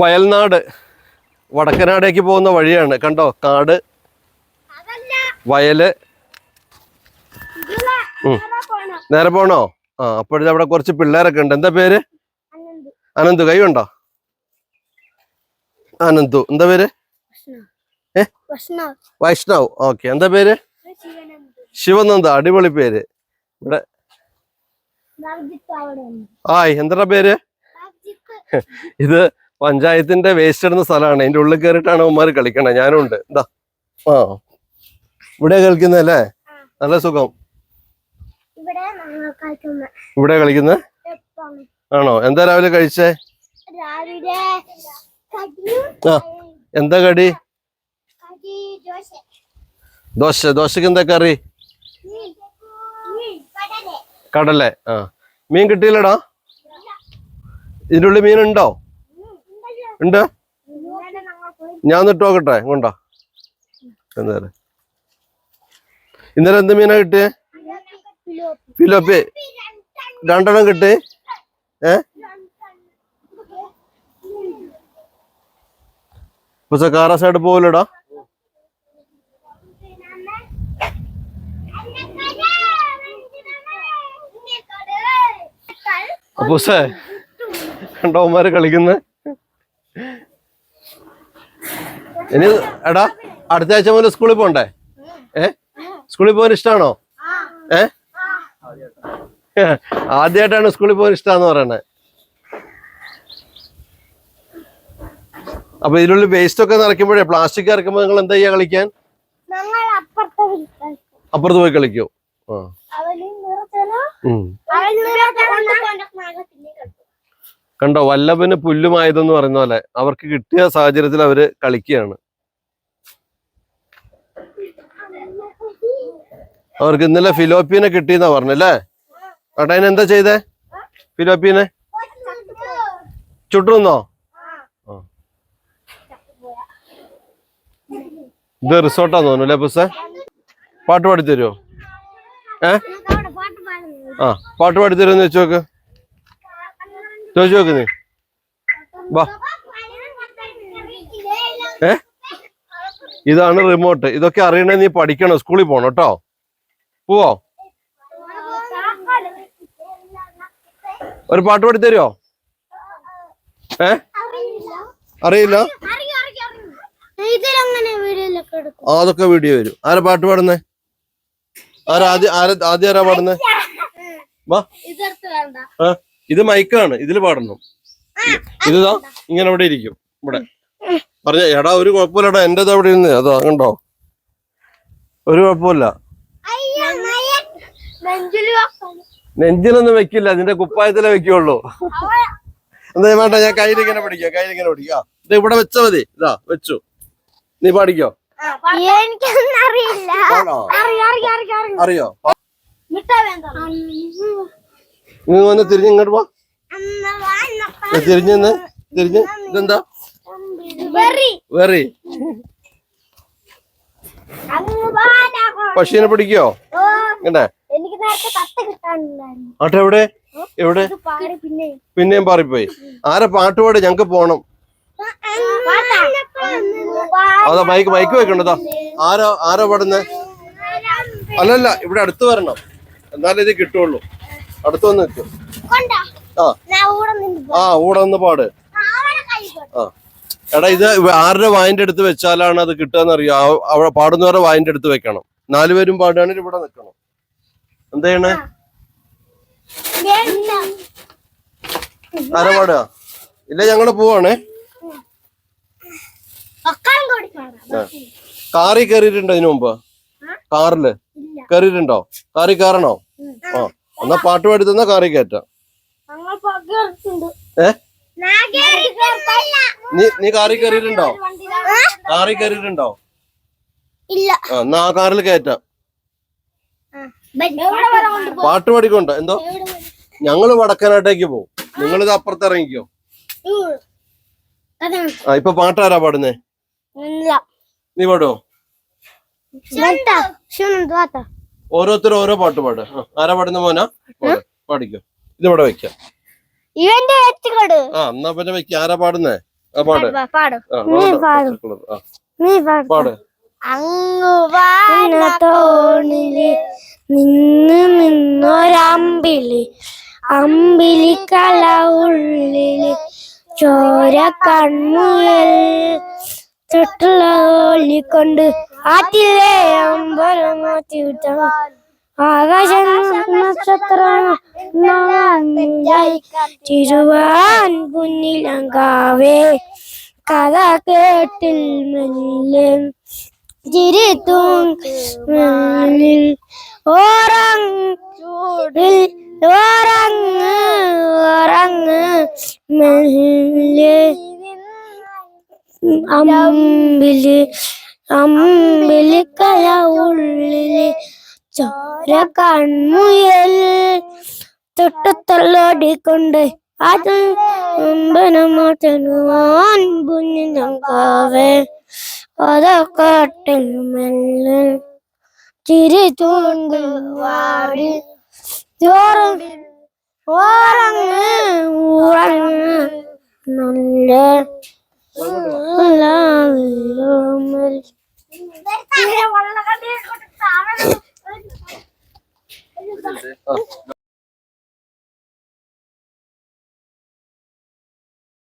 വയൽനാട്. വടക്കനാടേക്ക് പോകുന്ന വഴിയാണ്. കണ്ടോ? കാട്. വയൽ. നേരെ പോണോ. ആ അപ്പോഴത്തെ അവിടെ കുറച്ച് പിള്ളേരൊക്കെ ഉണ്ട്. എന്താ പേര്? അനന്തു. കൈ ഉണ്ടോ അനന്തു. എന്താ പേര്? വൈഷ്ണവ്. ഓക്കെ. എന്താ പേര്? ശിവനന്ദ. അടിപൊളി പേര്. ഇവിടെ. ആയ്. എന്താ പേര്? ഇത് പഞ്ചായത്തിന്റെ വേസ്റ്റ് ഇടുന്ന സ്ഥലമാണ്. അതിന്റെ ഉള്ളിൽ കയറിയിട്ടാണ് ഉമ്മാര് കളിക്കണേ. ഞാനും ഉണ്ട് എന്താ ആ. ഇവിടെ കളിക്കുന്നല്ലേ നല്ല സുഖം. ഇവിടെ കളിക്കുന്ന? ആണോ? എന്താ രാവിലെ കഴിച്ചേ? ആ. എന്താ കടി? ദോശ. ദോശ. ദോശക്ക് എന്താ കറി. കടലേ. ആ. മീൻ കിട്ടിയില്ലടാ? ഇതിന്റെ ഉള്ളിൽ മീൻ ഉണ്ടോ? ഞാൻ നിട്ട് നോക്കട്ടെ കൊണ്ടോ? എന്തായാലും. ഇന്നലെ എന്ത് മീനാ കിട്ടിയേ? ഫിലോപ്പി. രണ്ടെണ്ണം കിട്ടി. ഏ? കാറ സൈഡ് പോവില്ലടാ അപ്പൂസേ കണ്ടോമാര് കളിക്കുന്ന? ഇനി എടാ അടുത്ത ആഴ്ച മുതൽ സ്കൂളിൽ പോണ്ടേ? ഏ? സ്കൂളിൽ പോകാൻ ഇഷ്ടമാണോ ഏ? ആദ്യമായിട്ടാണ് സ്കൂളിൽ പോകാൻ ഇഷ്ടമെന്ന് പറയണേ. അപ്പൊ ഇതിനുള്ളിൽ വേസ്റ്റ് ഒക്കെ നിറയ്ക്കുമ്പോഴേ പ്ലാസ്റ്റിക് ഇറക്കുമ്പോ നിങ്ങൾ എന്താ ചെയ്യാ കളിക്കാൻ? അപ്പുറത്ത് പോയി കളിക്കോ. ആ. കണ്ടോ വല്ലഭന് പുല്ലുമായതെന്ന് പറയുന്ന പോലെ അവർക്ക് കിട്ടിയ സാഹചര്യത്തിൽ അവർ കളിക്കുകയാണ്. അവർക്ക് ഇന്നലെ ഫിലോപ്പീനെ കിട്ടിയെന്നാ പറഞ്ഞല്ലേ? അതിന് എന്താ ചെയ്തേ? ഫിലോപ്പീനെ? ചുട്ടുന്നോ. ഇത് റിസോർട്ടാന്ന് തോന്നുന്നു അല്ലേ ബുസ്സേ പാട്ട് പാടി തരുമോ ഏ? ആ പാട്ട് പാടി തരുമെന്ന് വെച്ച് നോക്ക്. ചോദിച്ചു നോക്ക് നീ. വാ. ഏ? ഇതാണ് റിമോട്ട് ഇതൊക്കെ അറിയണേ നീ പഠിക്കണം സ്കൂളിൽ പോണം കേട്ടോ. പോവോ? ഒരു പാട്ട് പാടി തരുമോ ഏ? അറിയില്ല? അതൊക്കെ വീഡിയോ വരും. ആരാ പാട്ട് പാടുന്നേ? ആരാ ആദ്യം ആരാ ആദ്യം ആരാ പാടുന്നേ? വാ. ആ ഇത് മൈക്കാണ് ഇതിൽ പാടണം. ഇതാ ഇങ്ങനെ അവിടെ ഇരിക്കും ഇവിടെ. പറഞ്ഞ എടാ ഒരു കുഴപ്പമില്ലടാ എന്റേത് അവിടെ ഇരുന്ന് അതാ കണ്ടോ ഒരു കുഴപ്പമില്ല. നെഞ്ചിലൊന്നും വെക്കില്ല നിന്റെ കുപ്പായത്തിലേ വെക്കുള്ളൂ. എന്താ വേണ്ട ഞാൻ കയ്യിൽ ഇങ്ങനെ പിടിക്കാം കയ്യിൽ ഇങ്ങനെ പിടിക്കാം ഇത് ഇവിടെ വെച്ചാ മതി. ഇതാ വെച്ചു. നീ പാടിക്കോ? അറിയാം അറിയാം അറിയാം അറിയാം അറിയോ മിഠായി വേണ്ട നീ വന്ന് തിരിഞ്ഞ് ഇങ്ങോട്ട് പോ തിരിഞ്ഞെന്ന് തിരിഞ്ഞ് ഇതെന്താ? വെറി. പക്ഷീനെ പിടിക്കോ? ആട്ടെ എവിടെ? എവിടെ? പിന്നെയും പാറിപ്പോയി. ആരെ പാട്ട് പാടി? ഞങ്ങക്ക് പോണം. അതാ മൈക്ക് മൈക്ക് വെക്കണ്ടതാ ആരോ ആരോ പാടുന്നേ? അല്ലല്ല ഇവിടെ അടുത്ത് വരണം. എന്നാലേ ഇത് കിട്ടുള്ളൂ. അടുത്ത് വന്ന് നിൽക്കും ആ. കൂടെ ഒന്ന് പാട്. ആ എടാ ഇത് ആരുടെ വായിന്റെ അടുത്ത് വെച്ചാലാണ് അത് കിട്ടുക അറിയോ അവിടെ പാടുന്നവരുടെ വായിന്റെ അടുത്ത് വെക്കണം. നാലുപേരും പാടുകയാണെങ്കിൽ ഇവിടെ നിൽക്കണം. എന്താ ചെയ്യണേ. ആരാ പാടുക? ഇല്ല ഞങ്ങൾ പോവാണേ. കാറി കയറിയിട്ടുണ്ടോ ഇതിനു മുമ്പ്? കാറിൽ? കയറിയിട്ടുണ്ടോ? കാറി കയറണോ? ആ. എന്നാ പാട്ട് പാടി തന്നാ കാറിൽ കയറ്റാം ഏ? നീ നീ കാറിൽ കയറിയിട്ടുണ്ടോ കാറി കയറിയിട്ടുണ്ടോ എന്നാ ആ കാറിൽ കയറ്റാം പാട്ട് പാടിക്കൊണ്ടോ എന്തോ? ഞങ്ങൾ വടക്കനാട്ടേക്ക് പോകും നിങ്ങളിത് അപ്പുറത്ത് ഇറങ്ങിക്കോ ആ ഇപ്പൊ പാട്ടാരാ പാടുന്നേ? നീ പാടുവോ? ഓരോരുത്തരും ഓരോ പാട്ട് പാട്. ആരാ പാടുന്ന മോനാ? പാട്. പാടിക്കോ. ഇതിവിടെ വെക്കാം. ആ എന്നാ പിന്നെ വെക്ക. ആരാ പാടുന്നേ? ആ പാട്. പാടും അങ്ങു തോണിൽ നിന്ന് നിന്നൊരമ്പിളി അമ്പിളിക്കല ഉള്ളിൽ ചോര കണ്ണുകൾ ചുട്ടുള്ള കൊണ്ട് ആറ്റിലെ അമ്പലം മാറ്റി വിട്ട ആകാശ നക്ഷത്ര തിരുവാൻ കുഞ്ഞിലങ്കാവേ കഥ കേട്ടിൽ മെല്ലെ ചിരിത്തൂങ്ങിൽ ഓറങ്ങിൽ ഓറങ്ങ് ഓറങ്ങ് മെല്ലെ അമ്പിൽ അമ്പിൽ കല ഉള്ളിൽ ചോര കൺമുയൽ തൊട്ടത്തള്ളോടിക്കൊണ്ട് അത് അമ്പനമാറ്റനുവാൻ കുഞ്ഞിനങ്കാവേ അതക്കാട്ടിൽ മെല്ലെ ചിരി തൂണ്ട് വാടി ചോറ് ഓറങ്ങ് ഉറങ്ങ് നല്ല